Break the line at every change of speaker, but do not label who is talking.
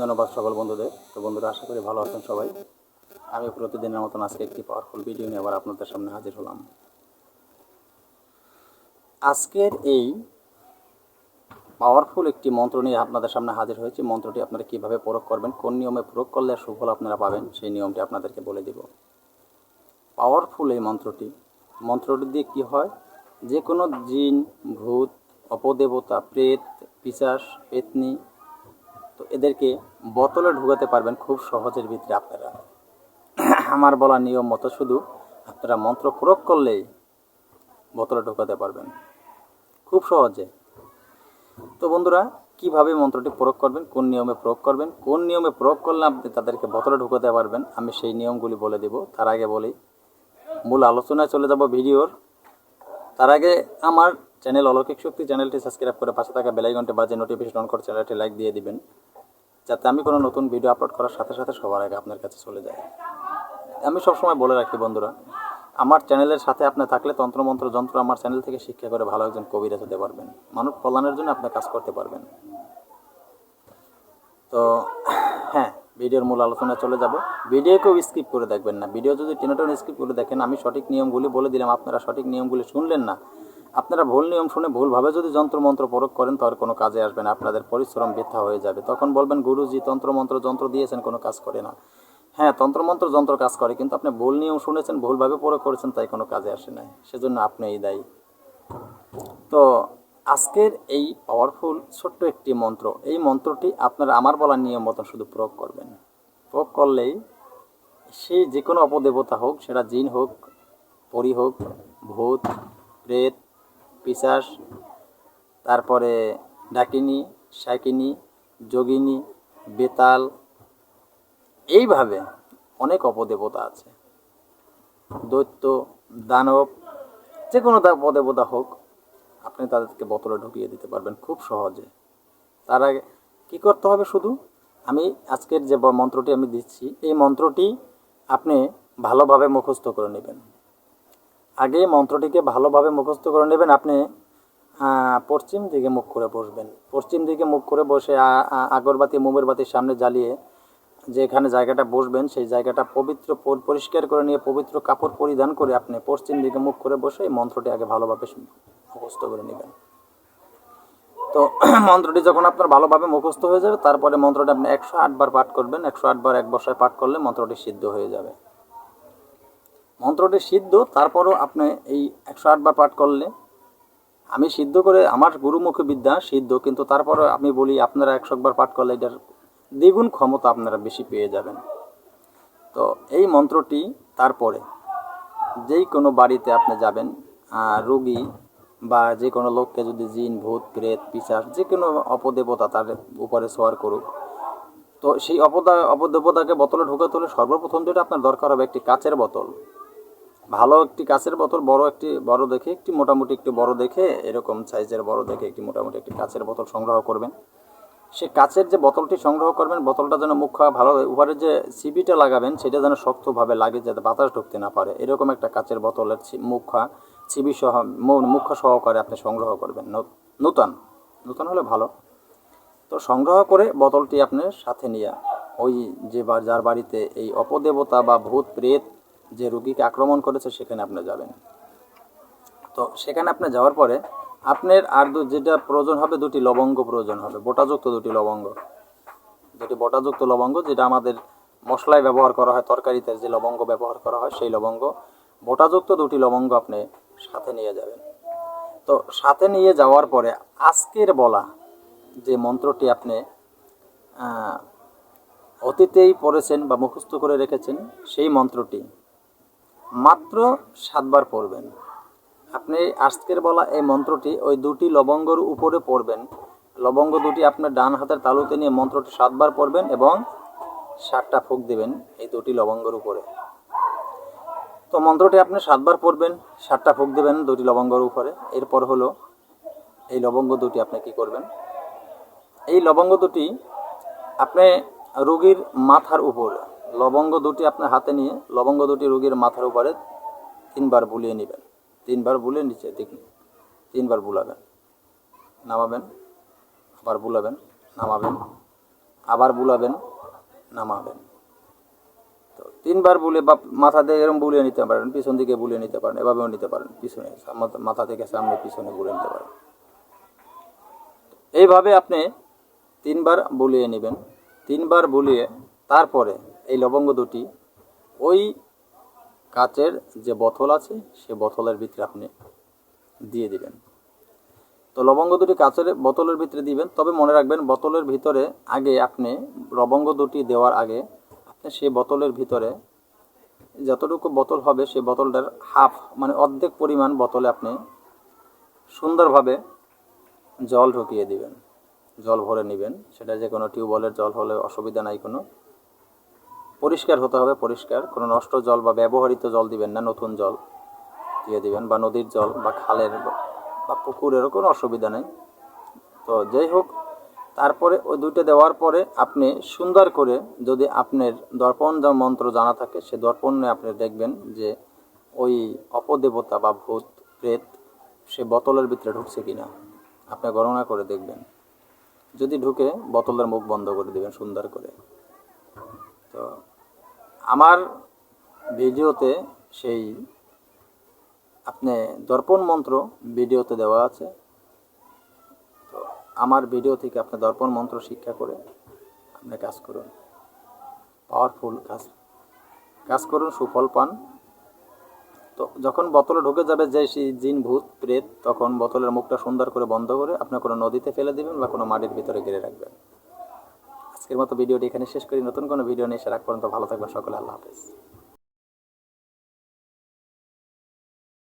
ধন্যবাদ সকল বন্ধুদের। তো বন্ধুরা, আশা করি ভালো আছেন সবাই। আমি প্রতিদিনের মতন আজকে একটি পাওয়ারফুল ভিডিও নিয়ে আবার আপনাদের সামনে হাজির হলাম। আজকের এই পাওয়ারফুল একটি মন্ত্র নিয়ে আপনাদের সামনে হাজির হয়েছি। মন্ত্রটি আপনারা কীভাবে প্রয়োগ করবেন, কোন নিয়মে প্রয়োগ করলে সুফল আপনারা পাবেন, সেই নিয়মটি আপনাদেরকে বলে দিব। পাওয়ারফুল এই মন্ত্রটি মন্ত্রটি দিয়ে কি হয়? যে কোনো জিন, ভূত, অপদেবতা, প্রেত পিশাস পেতনি এদেরকে বোতলে ঢুকাতে পারবেন খুব সহজের ভিতরে আপনারা। আমার বলা নিয়ম মতো শুধু আপনারা মন্ত্র প্রয়োগ করলেই বোতলে ঢুকাতে পারবেন। খুব সহজে। তো বন্ধুরা, কীভাবে মন্ত্রটি প্রয়োগ করবেন, কোন নিয়মে প্রয়োগ করবেন, কোন নিয়মে প্রয়োগ করলে আপনি তাদেরকে বোতলে ঢুকাতে পারবেন, আমি সেই নিয়মগুলি বলে দিব। তার আগে বলি, মূল আলোচনায় চলে যাব ভিডিওর। তার আগে আমার চ্যানেল অলৌকিক শক্তি চ্যানেলটি সাবস্ক্রাইব করে পাশে থাকা বেলাইকনটি বাজে নোটিফিকেশন অন করে চ্যানেলটি লাইক দিয়ে দিবেন। যাতে আমি কোনো নতুন ভিডিও আপলোড করার সাথে সাথে সবার আগে আপনার কাছে চলে যায় আমি সবসময় বলে রাখি বন্ধুরা, আমার চ্যানেলের সাথে আপনি থাকলে তন্ত্রমন্ত্র যন্ত্র আমার চ্যানেল থেকে শিক্ষা করে ভালো একজন কবিরাজ হতে পারবেন। মানব কল্যাণের জন্য আপনি কাজ করতে পারবেন। তো হ্যাঁ ভিডিওর মূল আলোচনা চলে যাব। ভিডিওকেও স্কিপ করে দেখবেন না। ভিডিও যদি টেনে স্কিপ করে দেখেন, আমি সঠিক নিয়মগুলি বলে দিলাম, আপনারা সঠিক নিয়মগুলি শুনলেন না আপনারা ভুল নিয়ম শুনে ভুলভাবে যদি যন্ত্রমন্ত্র প্রয়োগ করেন তাহলে কোনো কাজে আসবে না, আপনাদের পরিশ্রম বৃথা হয়ে যাবে। তখন বলবেন, গুরুজি, তন্ত্রমন্ত্র, যন্ত্র দিয়েছেন, কোনো কাজ করে না। হ্যাঁ তন্ত্রমন্ত্র, যন্ত্র কাজ করে, কিন্তু আপনি ভুল নিয়ম শুনেছেন, ভুলভাবে প্রয়োগ করেছেন, তাই কোনো কাজে আসে নাই। সেজন্য আপনি এই দায়ী। তো আজকের এই পাওয়ারফুল ছোট্ট একটি মন্ত্র, এই মন্ত্রটি আপনারা আমার বলার নিয়ম মতো শুধু প্রয়োগ করবেন। প্রয়োগ করলেই সে যে কোনো অপদেবতা হোক, সেটা জিন হোক, পরি হোক, ভূত, প্রেত পিশাস তারপরে ডাকিনী শাকিনী যোগিনী, বেতাল, এইভাবে অনেক অপদেবতা আছে। দৈত্য, দানব, যে কোনো অপদেবতা হোক, আপনি তাদেরকে বোতলে ঢুকিয়ে দিতে পারবেন খুব সহজে। তার আগে কী করতে হবে শুধু? আমি আজকের যে মন্ত্রটি আমি দিচ্ছি, এই মন্ত্রটি আপনি ভালোভাবে মুখস্থ করে নেবেন। আগে মন্ত্রটিকে ভালোভাবে মুখস্থ করে নেবেন। আপনি পশ্চিম দিকে মুখ করে বসবেন। পশ্চিম দিকে মুখ করে বসে আগরবাতি, মোমের বাতির সামনে জ্বালিয়ে যেখানে জায়গাটা বসবেন, সেই জায়গাটা পবিত্র পরিষ্কার করে নিয়ে পবিত্র কাপড় পরিধান করে আপনি পশ্চিম দিকে মুখ করে বসে এই মন্ত্রটি আগে ভালোভাবে মুখস্থ করে নেবেন। তো মন্ত্রটি যখন আপনার ভালোভাবে মুখস্থ হয়ে যাবে, তারপরে মন্ত্রটি আপনি একশো আটবার পাঠ করবেন। একশো আটবার এক বসায় পাঠ করলে মন্ত্রটি সিদ্ধ হয়ে যাবে। মন্ত্রটি সিদ্ধ, তারপরও আপনি এই একশো আটবার পাঠ করলে। আমি সিদ্ধ করে আমার গুরুমুখী বিদ্যা সিদ্ধ, কিন্তু তারপরে আমি বলি, আপনারা একশো একবার পাঠ করলে এটার দ্বিগুণ ক্ষমতা আপনারা বেশি পেয়ে যাবেন। তো এই মন্ত্রটি তারপরে যেই কোনো বাড়িতে আপনি যাবেন রোগী বা যে কোনো লোককে যদি জিন, ভূত, প্রেত পিসার যে কোনো অপদেবতা তার উপরে সোয়ার করুক, তো সেই অপদা, অপদেবতাকে বোতলে ঢুকে তুলে সর্বপ্রথম যেটা আপনার দরকার হবে একটি কাচের বোতল। ভালো একটি কাচের বোতল, বড় একটি, বড় দেখে একটি, মোটামুটি একটি বড় দেখে, এরকম সাইজের বড় দেখে একটি, মোটামুটি একটি কাচের বোতল সংগ্রহ করবেন। সে কাচের যে বোতলটি সংগ্রহ করবেন, বোতলটা যেন মুখ ভালো উপরে যে সিবিটা লাগাবেন, সেটা যেন শক্তভাবে লাগে যাতে বাতাস ঢুকতে না পারে। এরকম একটা কাচের বোতলের মুখা ছিবি সহ, মু- মুখ্য সহকারে আপনি সংগ্রহ করবেন। নূতন নূতন হলে ভালো। তো সংগ্রহ করে বোতলটি আপনি সাথে নিয়ে, ওই যে যার বাড়িতে এই অপদেবতা বা ভূত, প্রেত যে রুগীকে আক্রমণ করেছে, সেখানে আপনি যাবেন। তো সেখানে আপনি যাওয়ার পরে আপনার আর দু- যেটা প্রয়োজন হবে, দুটি লবঙ্গ প্রয়োজন হবে। বোটাযুক্ত দুটি লবঙ্গ। দুটি বোটাযুক্ত লবঙ্গ, যেটা আমাদের মশলায় ব্যবহার করা হয়, তরকারিতে যে লবঙ্গ ব্যবহার করা হয়, সেই লবঙ্গ। বোটাযুক্ত দুটি লবঙ্গ আপনি সাথে নিয়ে যাবেন। তো সাথে নিয়ে যাওয়ার পরে আজকের বলা যে মন্ত্রটি আপনি অতীতেই পড়েছেন বা মুখস্থ করে রেখেছেন, সেই মন্ত্রটি মাত্র সাতবার পড়বেন। আপনি আজকের বলা এই মন্ত্রটি ওই দুটি লবঙ্গর উপরে পড়বেন। লবঙ্গ দুটি আপনার ডান হাতের তালুতে নিয়ে মন্ত্রটি সাতবার পড়বেন এবং সাতটা ফুক দিবেন এই দুটি লবঙ্গর উপরে। তো মন্ত্রটি আপনি সাতবার পড়বেন, সাতটা ফুক দেবেন দুটি লবঙ্গর উপরে। এরপর হলো এই লবঙ্গ দুটি আপনি কি করবেন? এই লবঙ্গ দুটি আপনি রোগীর মাথার উপরে লবঙ্গ দুটি আপনার হাতে নিয়ে, লবঙ্গ দুটি রোগীর মাথার উপরে তিনবার বুলিয়ে নেবেন। তিনবার বুলিয়ে নিচে দেখুন, তিনবার বুলাবেন, নামাবেন, আবার বুলাবেন, নামাবেন, আবার বুলাবেন, নামাবেন। তো তিনবার বুলে বা মাথা দিয়ে এরকম বুলিয়ে নিতে পারেন, পিছন দিকে বুলিয়ে নিতে পারেন, এভাবেও নিতে পারেন, পিছনে মাথা থেকে সামনে, পিছনে বুলে নিতে পারেন। এইভাবে আপনি তিনবার বুলিয়ে নেবেন, তিনবার বুলিয়ে তারপরে এই লবঙ্গ দুটি, ওই কাচের যে বোতল আছে, সে বোতলের ভিতরে আপনি দিয়ে দিবেন। তো লবঙ্গ দুটি কাচের বোতলের ভিতরে দিবেন, তবে মনে রাখবেন বোতলের ভিতরে আগে আপনি লবঙ্গ দুটি দেওয়ার আগে আপনি সেই বোতলের ভিতরে যতটুকু বোতল হবে, সেই বোতলটার হাফ মানে অর্ধেক পরিমাণ বোতলে আপনি সুন্দরভাবে জল ঢুকিয়ে দিবেন, জল ভরে নেবেন। সেটা যে কোনো টিউবওয়েলের জল হলে অসুবিধা নাই কোনো। পরিষ্কার হতে হবে, পরিষ্কার। কোনো নষ্ট জল বা ব্যবহৃত জল দিবেন না, নতুন জল দিয়ে দিবেন, বা নদীর জল, বা খালের বা পুকুরেরও কোনো অসুবিধা নেই। তো যাই হোক, তারপরে ওই দুইটা দেওয়ার পরে আপনি সুন্দর করে যদি আপনার দর্পণ যা মন্ত্র জানা থাকে, সে দর্পণে আপনি দেখবেন যে ওই অপদেবতা বা ভূত, প্রেত, সে বোতলের ভিতরে ঢুকছে কিনা। আপনি গণনা করে দেখবেন। যদি ঢুকে বোতলের মুখ বন্ধ করে দিবেন সুন্দর করে। তো আমার ভিডিওতে সেই আপনি দর্পণ মন্ত্র ভিডিওতে দেওয়া আছে। তো আমার ভিডিও থেকে আপনি দর্পণ মন্ত্র শিক্ষা করে আপনি কাজ করুন। পাওয়ারফুল কাজ। কাজ করুন, সুফল পান। তো যখন বোতলে ঢুকে যাবে যে সেই জিন, ভূত, প্রেত, তখন বোতলের মুখটা সুন্দর করে বন্ধ করে আপনি কোনো নদীতে ফেলে দিবেন বা কোনো মাটির ভিতরে ঘিরে রাখবেন। আজকের মতো ভিডিওটি এখানে শেষ করি। নতুন কোনো ভিডিও নিয়ে এসে রাখ পর্যন্ত ভালো থাকবে সকলে আল্লাহ হাফেজ।